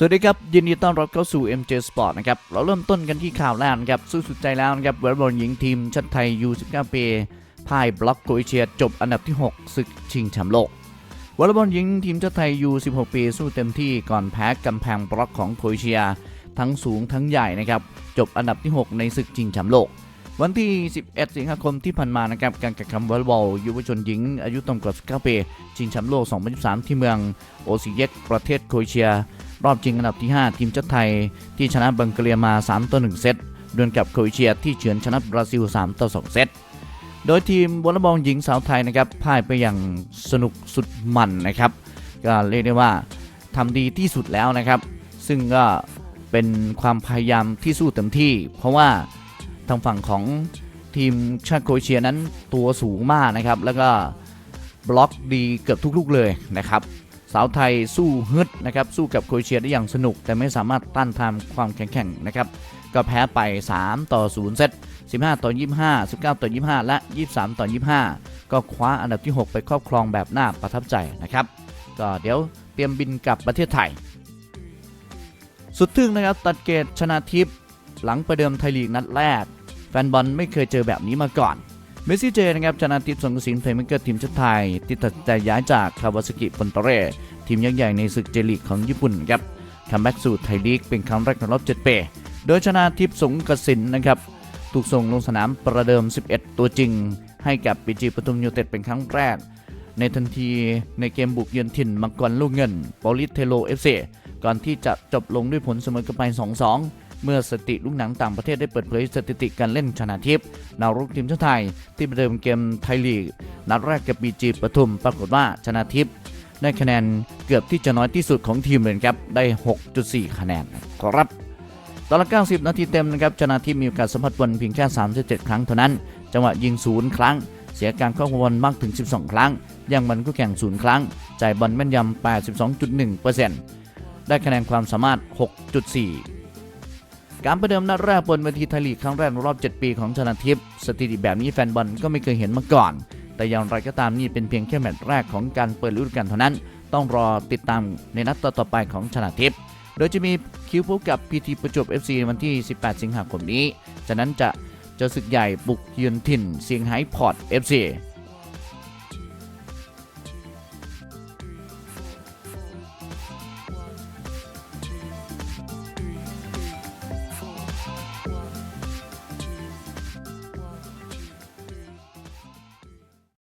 สวัสดีครับ ยินดีต้อนรับเข้าสู่ MJ Sport นะครับ เราเริ่มต้นกันที่ข่าวแรกนะครับ สู้สุดใจแล้วนะครับวอลเลย์บอลหญิงทีมชาติไทย U19 ปีพ่ายบล็อกโคเอเชียจบอันดับที่ 6 ศึกชิงแชมป์โลกวอลเลย์บอลหญิงทีมชาติไทย U16 ปีสู้เต็มที่ก่อนแพ้กำแพงบล็อกของโคเอเชีย ทั้งสูงทั้งใหญ่นะครับ จบอันดับที่ 6 ในศึกชิงแชมป์โลก วันที่ 11 สิงหาคมที่ผ่านมานะครับการแข่งขันวอลเลย์บอลเยุวชนหญิง อายุต่ำกว่า19ปีชิงแชมป์โลก 2023 ที่เมืองโอซิเยกประเทศโคเอเชีย รอบชิงอันดับที่ 5 ทีมชาติไทย ที่ชนะบังกลาเรียมา 3 ต่อ 1 เซตดวลกับโครเอเชียที่เฉือนชนะบราซิล 3 ต่อ 2 เซต โดยทีมวอลเลย์บอลหญิงสาวไทยนะครับพ่ายไปอย่างสนุกสุดมันนะครับ ก็เรียกได้ว่าทำดีที่สุดแล้วนะครับ ซึ่งก็เป็นความพยายามที่สู้เต็มที่ เพราะว่าทางฝั่งของทีมชาติโครเอเชียนั้นตัวสูงมากนะครับ แล้วก็บล็อกดีเกือบทุกลูกเลยนะครับ สาวไทยสู้ฮึดนะครับสู้กับโครเอเชียได้อย่างสนุก แต่ไม่สามารถต้านทานความแข็งแกร่งนะครับก็แพ้ไป 3 ต่อ 0 เซต 15 ต่อ 25 19 ต่อ 25 และ 23 ต่อ 25 ก็คว้าอันดับที่ 6 ไปครอบครองแบบน่าประทับใจนะครับ ก็เดี๋ยวเตรียมบินกลับประเทศไทย สุดทึ่งนะครับ ตัดเกตชนะทิพย์หลังประเดิมไทยลีกนัดแรก แฟนบอลไม่เคยเจอแบบนี้มาก่อน เมสซี่เจนะครับชนะทิพย์สงกระสินเพลย์เมกเกอร์ทีมชาติไทยที่ตัดใจย้ายจากคาวาซากิปนโตเร่ทีมยักษ์ใหญ่ในศึกเจลีกของญี่ปุ่นครับคัมแบ็กสู่ไทยลีกเป็นครั้งแรกในรอบ 7 ปีโดยชนะทิพย์สงกระสินนะครับถูกส่งลงสนามประเดิม 11 ตัวจริง ให้กับปีจีปทุมยูเต็ดเป็นครั้งแรก ในทันทีในเกมบุกเยือนถิ่นมังกรลูกเงิน ปอลิสเทโลเอฟซีก่อนที่จะจบลงด้วยผลเสมอกันไป 2-2 เมื่อสติลูกหนังต่างประเทศได้เปิดเผยสถิติการเล่นชนะทิพย์ดาวรุ่งทีมชาติไทย ที่ประเดิมเกมไทยลีก นัดแรกกับบีจีปทุมปรากฏว่าชนะทิพย์ได้คะแนนเกือบที่จะน้อยที่สุดของทีมเลยครับได้ 6.4 คะแนนครับตอนละ 90 นาทีเต็มนะครับชนะทิพย์มีโอกาสสัมผัสบอลเพียงแค่ 37 ครั้งเท่านั้น จังหวะยิงศูนย์ครั้ง เสียการครอบองบอลมากถึง 12 ครั้งยังบอลคู่แข่งศูนย์ครั้ง จ่ายบอลแม่นยำ 82.1%ได้คะแนนความสามารถ 6.4 การประเดิมนัดแรกบนเวทีไทยลีกครั้งแรกในรอบ 7 ปีของชนะทิพย์สถิติแบบนี้แฟนบอลก็ไม่เคยเห็นมาก่อน แต่อย่างไรก็ตามนี่เป็นเพียงแค่แมตช์แรกของการเปิดฤดูกาลเท่านั้น ต้องรอติดตามในนัดต่อๆไปของชนะทิพย์โดยจะมีคิวพบกับพีทีประจวบ FC ในวันที่ 18 สิงหาคมนี้ จากนั้นจะเจอศึกใหญ่บุกเยือนถิ่นเซียงไฮ้พอร์ต FC